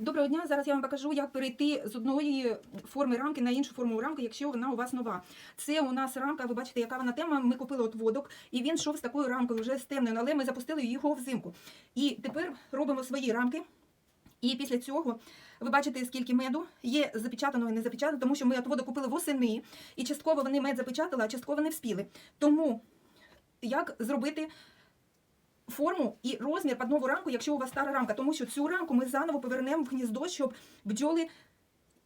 Доброго дня. Зараз я вам покажу, як перейти з одної форми рамки на іншу форму рамки, якщо вона у вас нова. Це у нас рамка, ви бачите, яка вона тема. Ми купили от водок, і він йшов з такою рамкою, вже з темною, але ми запустили його взимку. І тепер робимо свої рамки. І після цього ви бачите, скільки меду є запечатано і не запечатано, тому що ми от воду купили восени, і частково вони мед запечатали, а частково не вспіли. Тому як зробити форму і розмір під нову рамку, якщо у вас стара рамка, тому що цю рамку ми заново повернемо в гніздо, щоб бджоли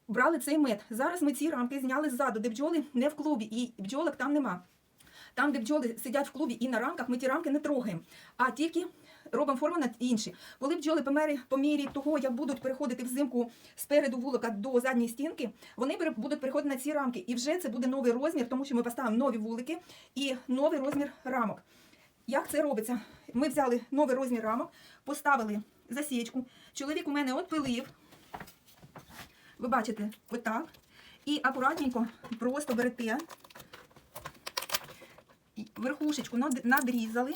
брали цей мед. Зараз ми ці рамки зняли ззаду, де бджоли не в клубі, і бджолок там нема. Там, де бджоли сидять в клубі і на рамках, ми ті рамки не трогаємо, а тільки робимо форму на інші. Коли бджоли по мері, по мірі того, як будуть переходити взимку спереду вулика до задньої стінки, вони будуть переходити на ці рамки. І вже це буде новий розмір, тому що ми поставимо нові вулики і новий розмір рамок. Як це робиться? Ми взяли новий розмір рамок, поставили засічку. Чоловік у мене отпилив. Ви бачите, отак. І акуратненько просто берете. Верхушечку надрізали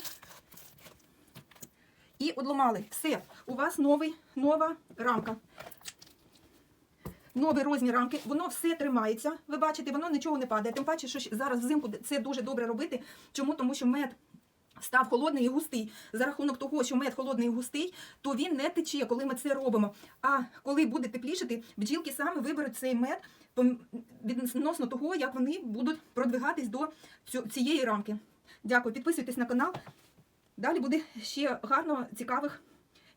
і одломали. Все, у вас новий, нова рамка. Новий розмір рамки, воно все тримається. Ви бачите, воно нічого не падає. Тим паче, що зараз взимку це дуже добре робити. Чому? Тому що мед став холодний і густий. За рахунок того, що мед холодний і густий, то він не тече, коли ми це робимо. А коли буде теплішати, бджілки саме виберуть цей мед відносно того, як вони будуть продвигатись до цієї рамки. Дякую, підписуйтесь на канал. Далі буде ще гарно цікавих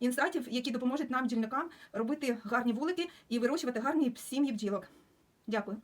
інсайтів, які допоможуть нам, бджільникам, робити гарні вулики і вирощувати гарні сім'ї бджілок. Дякую.